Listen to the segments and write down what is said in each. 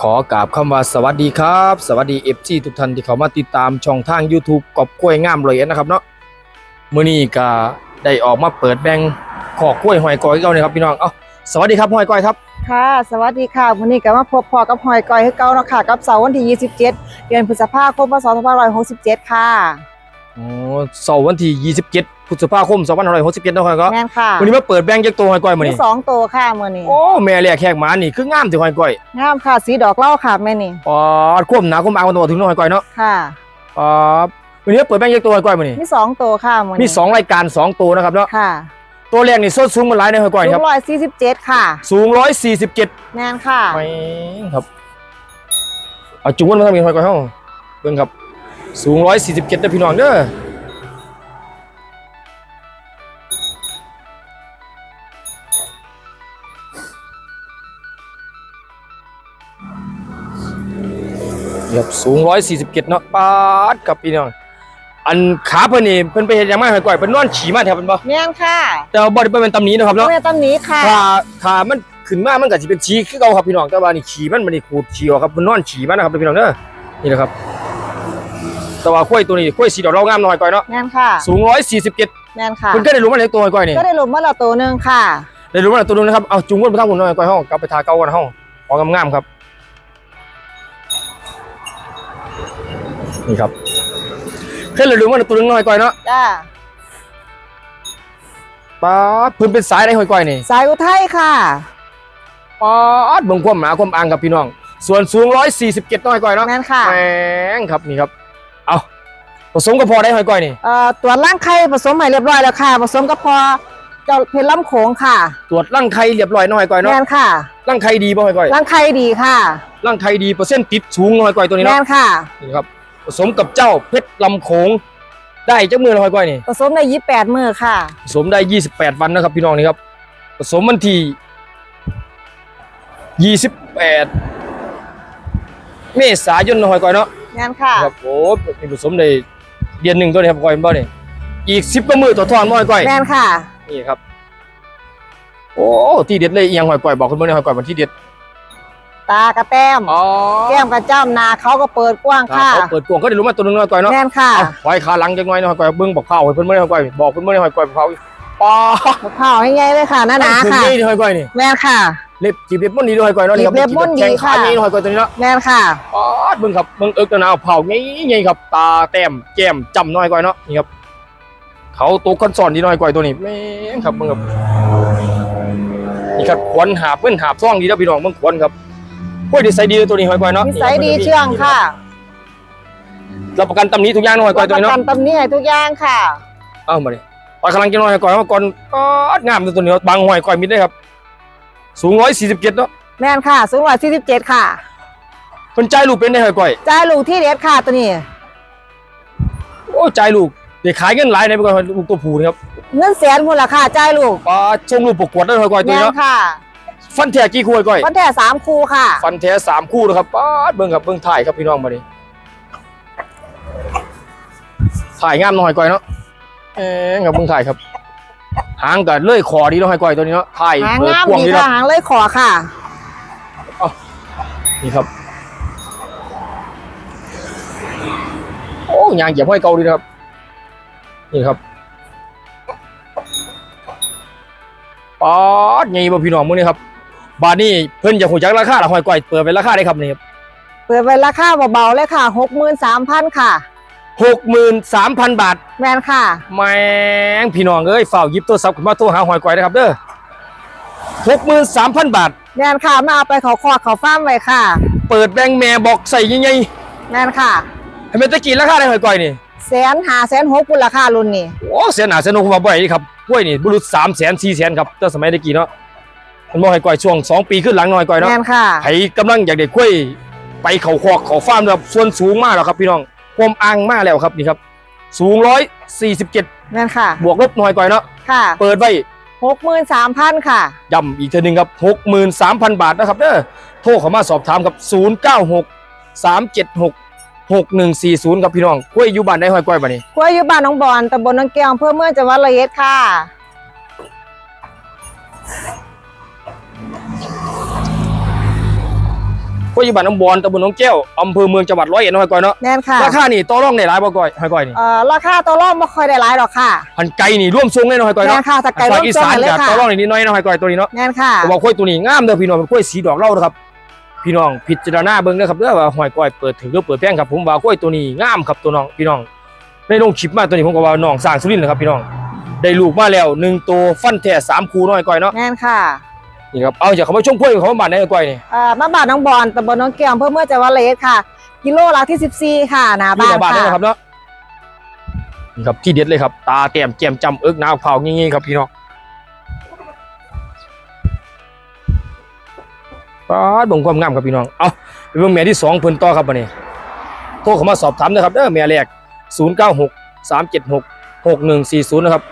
ขอกราบคำว่าสวัสดีครับ สวัสดีเอฟซีทุกท่านที่เข้ามาติดตามช่องทาง YouTube กอบกล้วยงามเลยนะครับเนาะมื้อนี้ก็ได้ออกมาเปิดแบ่งขอกล้วยหอยกอยเก่านี่ครับพี่น้องเอ้าสวัสดีครับหอยกอยครับค่ะ สวัสดีค่ะวันนี้ก็มาพบพอกับหอยก้อยให้เก่าเนาะค่ะกับเสาร์วันที่ 27 เดือนพฤษภาคมพศ2567 ค่ะ อ๋อเสาร์วันที่ 27 พฤษภาคม2567เนาะหอยก็แม่นค่ะวันนี้มาเปิดแบ่งจากตัวหอยกอยมื้อมีนี้สองตัวค่ะมื้อนี้โอ้แม่แรกแขกหมานี่คืองามที่หอยกอยงามค่ะ สีดอกเหล้าค่ะแม่นี่อ๋อควบหนาควบอางกันตัวถึงเนาะหอยกอยเนาะค่ะอ๋อวันนี้มาเปิดแบ่งจากตัวหอยกอยมื้อนี้มีสองตัวค่ะมื้อนี้มีสองรายการสองตัวนะครับเนาะค่ะตัวแรกนี่ส้นสูงมันหลายในหอยกอยครับร้อยสี่สิบเจ็ดค่ะ สูงร้อยสี่สิบเจ็ดแม่นค่ะไม่ครับเอาจุ้งมันมาทำเป็นหอยกอยห้องเบิ่งครับ สูงร้อยสี่สิบเจ็ดนะพี่น้องเด้อ เดี๋ยวสูงร้อยสี่สิบเจ็ดเนาะปาดกับพี่น้องอันขาเพิ่นนี่เพิ่นไปเห็นยังไงหอยกอยเพิ่นนอนฉี่มาแถวเพิ่นบ่แม่นค่ะ แต่ว่าบ่ได้เป็นตำหนี้นะครับตัเนาะวต้นนี้ค่ะขาขามันขึ้นมามันก็สิเป็นฉีคือเก่าครับพี่น้องแต่ว่านี่ฉีมันมันนี่ขูดฉีออกครับมันนอนฉีมันนะครับพี่น้องเด้อนี่นะครับ แต่ว่าข้อยตัวนี้ข้อยสีดอกเรางามหน่อยก่อยเนาะแม่นค่ะ สูง147แม่นค่ะคุณก็ได้รู้มาในตัวหน่อยก่อยนี่ก็ได้ลมมาและตัวหนึงค่ะได้รู้มาในตัวนึงนะครับเอาจุงวนไปทางผมหน่อยก่อยห้องกลับไปทาเก่ากันห้องของงามๆครับ นี่ครับเคยได้รู้มาในตัวนึงหน่อยก่อยเนาะจ้าป๊าดเพิ่นเป็นสายได้หอยก่อยนี่สายอุทัยค่ะป๊าดเบิ่งความหนาความอ่างครับพี่น้อง ส่วนสูง147น้อยก่อยเนาะแม่นค่ะแมงครับนี่ครับ เอาผสมกับพอได้หอยก้อยนี่เอ่อตัวจร่างไข่ผสมใหม่เรียบร้อยแล้วค่ะ ผสมกับพอเจ้าเพชรล้ำโขงค่ะตรวจร่างไข่เรียบร้อยน้อยก้อยเนาะแม่นค่ะร่างไข่ดีบ่หอยก้อยร่างไข่ดีค่ะร่างไข่ดีเปอร์เซ็นต์ติดสูงหอยก้อยตัวนี้แม่เนาะนค่ะนี่ครับ ผสมกับเจ้าเพชรลำโขงได้จักมือละหอยก้อยนี่ผสมในยี่แปดมือค่ะ ผสมได้ 28 วันนะครับ พี่น้องนี่ครับผสมวันที่ 28 เมษายนหอยก้อยเนาะแม่นค่ะ ครับโอ้นี่ผสมได้เดือนหนึ่งตัวนี้ครับก้อยบ่นี่อีก10กว่ามือต่อทอนบ่หอยก้อยแม่นค่ะ นี่ครับ โอ้ที่เด็ดเลยเอียงหอยก่อยบอกคุณเมื่อหอยก่อยวันที่เด็ด ตากระแต้ม อ๋อแก้มกระจ้ำหนาเขาก็เปิดกว้างค่ะเขาเปิดกวงก็ได้รู้มาตัวหนึงหอยก่อยเนาะแม่นค่ะเอาหอยขาหลังจังหน่อยหอยก่อยเบิ้งบอกเผาให้เพิ่นเมื่อหอยก่อยบอกเพิ่นเมื่อหอยก่อยเผาป้าเผาให้ไงเลยค่ะหนาๆค่ะถึงนี่หอยก่อยนี่แม่นค่ะ เล็บจีบเล็บมันดีด้วยหอยก่อยเนาะจีบเล็บมันดีแข้งขาค่ะนี่หอยก่อยตัวนี้เนาะแม่นค่ะป้าดเบิ้งครับเบิ้งเอิกตัวหนาวเผาไงไงครับตาแต้มแก้มจำน้อยก่อยเนาะนี่ครับเขาตัวคอนสอนดีหน่อยก่อยตัวนี้แม่งครับเบิ้งครับนี่ครับขวัญหาบเพิ่นหาบซ่องดีแล้วพี่น้องเบิ้งขวัญครับ กล้วยดีไซน์ดีเลยตัวนี้หอยก่อยเนาะนิสัยดีเชื่องค่ะรับประกันตำหนี้ทุกอย่างหน่อยก่อนตัวนี้ประเนาะกันตำหนี้ให้ทุกอย่างค่ะเอ้ามาดิปล่อยกำลังจะน้อยก่อนว่าก่อนก็งามตัวนี้เนาะบางหอยก่อยมิดได้ครับ สูงร้อยสี่สิบเจ็ดเนาะแม่นค่ะสูงร้อยสี่สิบเจ็ดค่ะเป็นใจลูกเป็นได้หอยก่อยจ่ายลูกที่เด็ดค่ะตัวนี้ โอ้ใจลูกเด็กขายเงินหลายในไปก่อนลูกตัวผู้นะครับเงินแสนมูลค่าจ่ายลูกปลาชงลูกประกวดได้หอยก่อยตัวแม่นี้นเนาะ ค่ะ ฟันแท้กี่คู่หอยก่อยวันแท้สามคู่ค่ะ ฟันแท้สามคู่นะครับป้าดเบิ่งครับเบิ่งถ่ายครับพี่น้องมาดิถ่ายงามหน่อยก่อยเนาะเอ๊ะครับเบิ่งถ่ายครับ หางกัเลื่อยคอดีเนาะหอยก่อยตัวนี้เนาะถ่ายหางเปิดงามกวางดีดีค่ะเนาะหางเลยขอค่ะ นี่ครับ โอ้ยางเหยียบห้อยเกาดีนะครับ นี่ครับป๊อดไงบ่พี่น้องมื้อนี้ครับ บาทนี้เพิ่นจะหูจักราคาละหอยก้อยเปิดเป็นราคาได้ครับนี่ครับเปิดไว้ราคาเบาๆเลยค่ะหกหมื่นสามพันค่ะ หกหมื่นสามพันบาทแมนค่ะ แมงพี่น้องเอ้ยฝ่ากหยิบโทรศัพท์ขึ้นมาโทรหาหอยก้อยนะครับเด้อหกหมื่นสามพันบาท แมนค่ะมาเอาไปเขาคอกเขาฟ้าร์มไว้ค่ะ เปิดแบงค์แม่บอกใส่ยังไงแมนค่ะให้เป็นตะกี้ราคาได้หอยก้อยนี่แสนหาแสนหกคุณราคารุ่นนี้โอ้เสียหนาเสียหนุกมาบ่อยนี่ครับกล้วยนี่บุรุษสามแสนสี่แสนครับแต่สมัยตะกี้เนาะ มันบ่ให้ก้อยช่วงสองปีขึ้นหลังหน่อยก้อยแมเนาะนค่ะใครกำลังอยากได้กล้วยไปเขาคอกเขาฟาร์มแบบส่วนสูงมากแล้วครับพี่น้องความอ่างมากแล้วครับนี่ครับ สูงร้อยสี่สิบเจ็ดแมนค่ะ บวกลบหน่อยก้อยเนาะค่ะเปิดไว้หกหมื่นสามพันค่ะย้ำอีกเทีนึงครับหกหมื่นสามพันบาทนะครับเด้อโทรเข้ามาสอบถามกับศูนย์เก้าหกสามเจ็ดหกหกหนึ่งสี่ศูนย์ครับพี่น้องกล้วยอยู่บ้านได้หอยก้อยบ่นี่กล้วยอยู่บ้านหน้องบอนตำบลหน้องแก้วอำเพื่อเมืองจังหวัดระยองค่ะ กล้วยอยู่บ้านน้ำบอนตำบลหนองแก้วอำเภอเมืองจังหวัดร้อยเอ็ดน้อยก้อยเนาะแม่นค่ะราคานี่ต่อรองได้หลายบ่ก้อยหอยก้อยนี่เอ่อราคาตัวรอบไม่ค่อยได้หลายหรอกค่ะหันไก่นี่ร่วมทรงเลยเนาะหอยก้อยแม่เนาะนค่ะถ้าไก่ภาร่ควมอีทรงสานกันเลยกับค่ะต่อรองนิดหน้อยเนาะหอยก้อยตัวนี้เนาะแม่นค่ะแต่ว่ากล้วยตัวนี้งามเด้อพี่น้องเป็นกล้วยสีดอกเหล้านะครับ พี่น้องพิจารณาเบิ่งเด้อครับเด้อว่าหอยก้อยเปิดถึงหรือเปิดแพงครับผมว่ากล้วยตัวนี้งามครับตัวน้องพี่น้องในลงคลิปมาตัวนี้ผมก็ว่าน้องสร้างสุรินทร์นะครับพี่น้องได้ลูกมาแล้วหนึ่งตัวฟันแท้สามคูน้อยก้อยเนาะ แม่นค่ะ นี่ครับ เอาจากเขามาชมกล้วยเขามาบานได้ก้อยนี่ เอ่อมาบาทน้องบอลตำบลน้องแก้วอำเพื่อเมื่อจังหวัดระยองค่ะ กิโลละที่ 14 ค่ะหนามีบ้านแต่บานได้ค่ะนะครับเนาะนี่ครับที่เด็ดเลยครับ ตาแต้มแก้มจำเอิกหนาวเผางี้ๆครับพี่น้องป้าดเบ่งความงามครับพี่น้องเอาไปเบิ่งแม่ที่สองเพิ่นต่อครับวันนี้โทรเข้ามาสอบถามนะครับเด้อแม่แรก 096 376 6140 นะครับ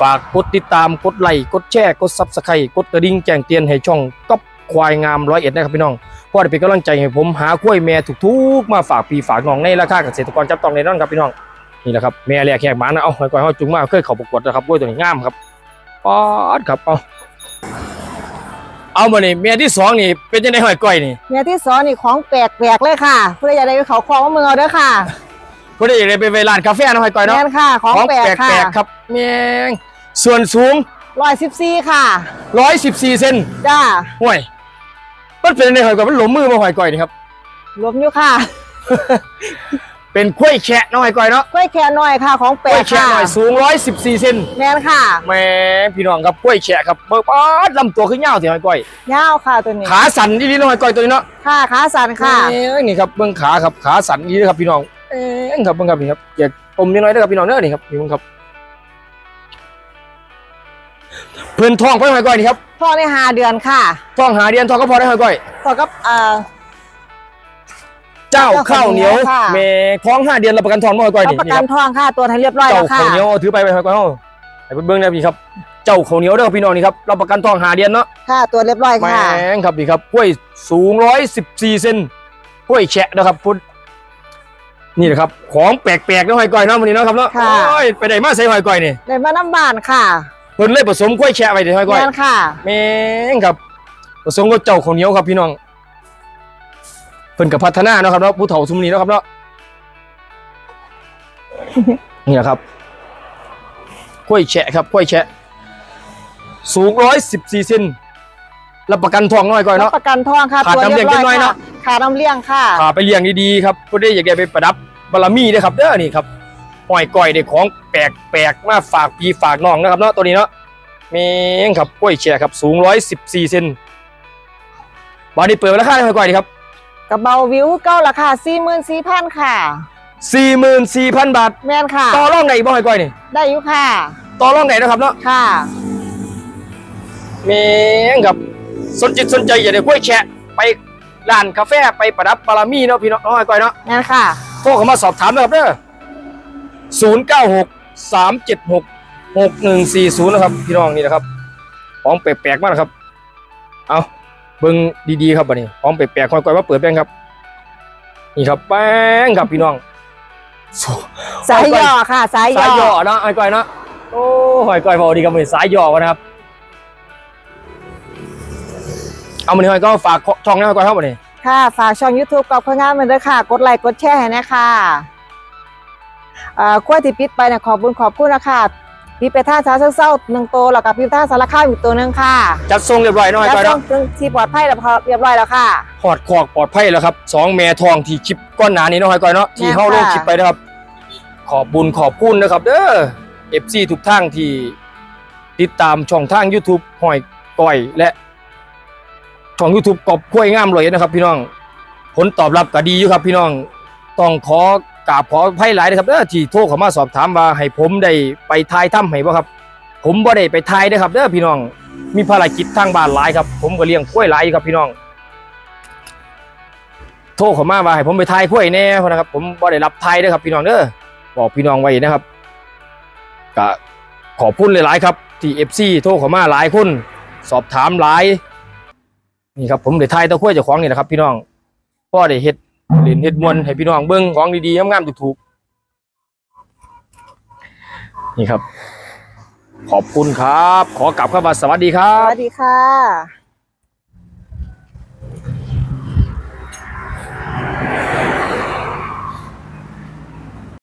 ฝากกดติดตามกดไลค์กดแชร์กดซับสไครต์กดกระดิ่งแจ้งเตือนให้ช่องก๊อปควายงามร้อยเอ็ดนะครับพี่น้องเพราะได้เป็นกำลังใจให้ผมหากล้วยแม่ถูกๆมาฝากพี่ฝากน้องในราคาเกษตรกรจับต้องในนั่นครับพี่น้องนี่แหละครับแม่แรกแขกหมานะเอาหอยก้อยเฮาจุงมาเคยเข้าประกวดนะครับกล้วยตัวนี้งามครับป๊อดครับเอาเอามานี่แม่ที่สองนี่เป็นจังได๋หอยก้อยนี่เมียที่สองนี่ของแปลกๆเลยค่ะเพื่ออยากได้เขาคลองว่าเมืองเอาเด้อค่ะบ่ได้อยากได้ไปไปร้านกาแฟนะหอยก้อยเนาะแม่นค่ะ ของแปลกค่ะกๆครับแม่ง ส่วนสูง ร้อยสิบสี่ค่ะ 114เซนจ้าห่วยมันเป็นในหอยก้อยมันหลงมือมาหอยก้อยนี่ครับ รวมอยู่ค่ะเป็นกล้วยแฉะเนาะหอยก้อยเนาะกล้วยแค่น้อยค่ะของแปกลล้วยกแฉะค่ะหน่อยสูง 114เซนแม่นค่ะแหม่พี่น้องครับกล้วยแฉะครับเบิกป๊าดลำตัวขึ้นยาวสิหอยก้อย ยาวค่ะตัวนี้ ขาสั่นดีๆเนาะหอยก้อยตัวนี้เนาะ ค่ะขาสันค่ะ เอ้ยนี่ครับเบื้องขาครับขาสั่นดีนะครับพี่น้องเอ้ยครับเบื้องครับนี่ครับอย่าอมนิดหน่อยนะครับพี่น้องเด้อนี่ครับนี่เบื้องครับ เพื่อนท้องไปหอยก้อยนี่ครับพ่อในหาเดือนค่ะท้องหาเดียนท้องก็พอได้หอยก้อยพอกับเอ่อเจ้าข้าวเหนียวค่ะแม่ท้องห้าเดือนรับประกันท้องบ่หอยก้อยรับนี่ประนี่กัคนรับทองค่ะตัวจให้เรียบร้อยเจ้าแล้วค่ะข้าวเหนียวถือไปไปหอยก้อยเฮาให้เพิ่นเบิ่งได้พี่ครับ เจ้าข้าวเหนียวเด้อพี่น้องนี่ครับรับประกันท้องหาเดือนเนาะค่ะตัวเรียบร้อยแมค่ะงครับนี่ครับกล้วยสูงร้อยสิบสี่เซนกล้วยแฉะนะครับพุทธนี่แหละครับของแปลกๆนะหอยก้อยเนาะวันนี้เนาะครับเนาะค่ะโอ้ยไปไหนมาใส่หอยก้อยนี่ในบ้านน้ำบานค่ะ เพิ่นเลยผสมกล้วยแฉะไปในหอยก้อยแม่นค่ะ แมงครับ ผสมกับเจ้าข้าวเหนียวครับพี่น้องเพิ่นกับพัฒนาเนาะครับเนาะผู้เฒ่าซุมนี้เนาะครับเนาะ นี่แหละครับกล้วยแฉะครับกล้วยแฉะสูงร้อยสิบสี่เซนรับประกันทองน้อยก้อยรัเนาะบประกันทองค่ะขาดตัวน้ำเลี้เรียยงบร้อยนิดหน่อยค่ะเนาะขาน้ำเลี้ยงค่ะ พาไปเลี้ยงดีๆครับเพื่อได้อยากได้ไปประดับบารมีนะครับเด้อนี่ครับ หอยก้อยได้ของแปลกแปลกๆมาฝากพี่ฝากน้องนะครับเนาะตัวนี้เนาะเมงครับกล้วยแช่ครับสูงร้อยสิบสี่เซนบานี้เปิดราคาให้หอยก้อยดีครับกระเบาวิวเก้าราคาสี่หมื่นสี่พันค่ะสี่หมื่นสี่พันบาทแม่นค่ะ ต่อรองไหนบ่หอยก้อยนี่ได้อยู่ค่ะ ต่อรองไหนนะครับเนาะค่ะเมงครับสนจิตสนใจอยากได้กล้วยแช่ไปร้านกาแฟไปประดับบารมีเนาะพี่น้องหอยก้อยเนาะแม่นค่ะโทรเข้ามาสอบถามนะครับเด้อ ศูนย์เก้าหกสามเจ็ดหกหกหนึ่งสี่ศูนย์นะครับ พี่น้องนี่นะครับ ของแปลกๆมากนะครับ เอาเบิ้งดีๆครับบัดนี้ ของแปลกๆค่อยๆว่าเปิดแป้งครับ นี่ครับแป้งครับพี่น้องสายย่อค่ะสายสายย่ย่ออเนาะไอ้ก้อยเนาะโอ้หอยก้อยพอดีครับมือสายย่อกันนะครับเอามันนี่หอยก็ฝากช่องนี้หอยก้อยเข้ามาเนี่ยค่ะ ฝากช่อง YouTube กับพงานมันด้วยค่ะ กดไลค์กดแชร์ให้นะค่ะอ่า กล้วยที่ปิดไปเนี่ยขอบคุณขอบคุณนะคะพี่ไปท่าสาเศร้าๆหนึ่งตัวแล้วกับพี่ท่าสารข้ามอีกตัวหนึ่งค่ะ จัดทรงเรียบร้อยเนาะหอยแล้วก้อยต้อเนาะงถึงที่ปลอดภัยแล้วพอเรียบร้อยแล้วค่ะ หอดคอกปลอดภัยแล้วครับสองแม่ทองที่คลิปก้อนหนานี้เนาะหอยก้อยเนาะที่แม่นเข้าโลกค่ะคลิปไปนะครับ ขอบบุญขอบคุณนะครับ เด้อเอฟซีทุกทางที่ติดตามช่องทาง YouTube หอยก้อยและช่อง YouTube กอบกล้วยงามเลยนะครับ พี่น้อง ผลตอบรับก็ดีอยู่ครับ พี่น้องต้องขอ กราบขอไพ่หลายนะครับเด้อที่โทรเข้ามาสอบถามว่าให้ผมได้ไปทายถ้ำให้บ่ครับ ผมบ่ได้ไปทายนะครับเด้อพี่น้องมีภารกิจทางบ้านหลายครับ ผมก็เลี้ยงกล้วยหลายอยู่ครับพี่น้อง โทรเข้ามาว่าให้ผมไปทายกล้วยแน่นะครับ ผมบ่ได้รับทายเด้อครับ พี่น้องเด้อบอกพี่น้องไว้นะครับก็ขอบคุณหลายๆครับที่ FC โทรเข้ามาหลายคนสอบถามหลายนี่ครับผมได้ทายตะกล้วยจ้าของนี่นะครับ พี่น้องพ่อได้เฮ็ด เล่นเฮ็ดมวนให้พี่น้องเบิ้งของดีๆงามๆถูกๆนี่ครับ ขอบคุณครับ ขอกลับเข้ามาสวัสดีครัสบ วัสดีค่ะ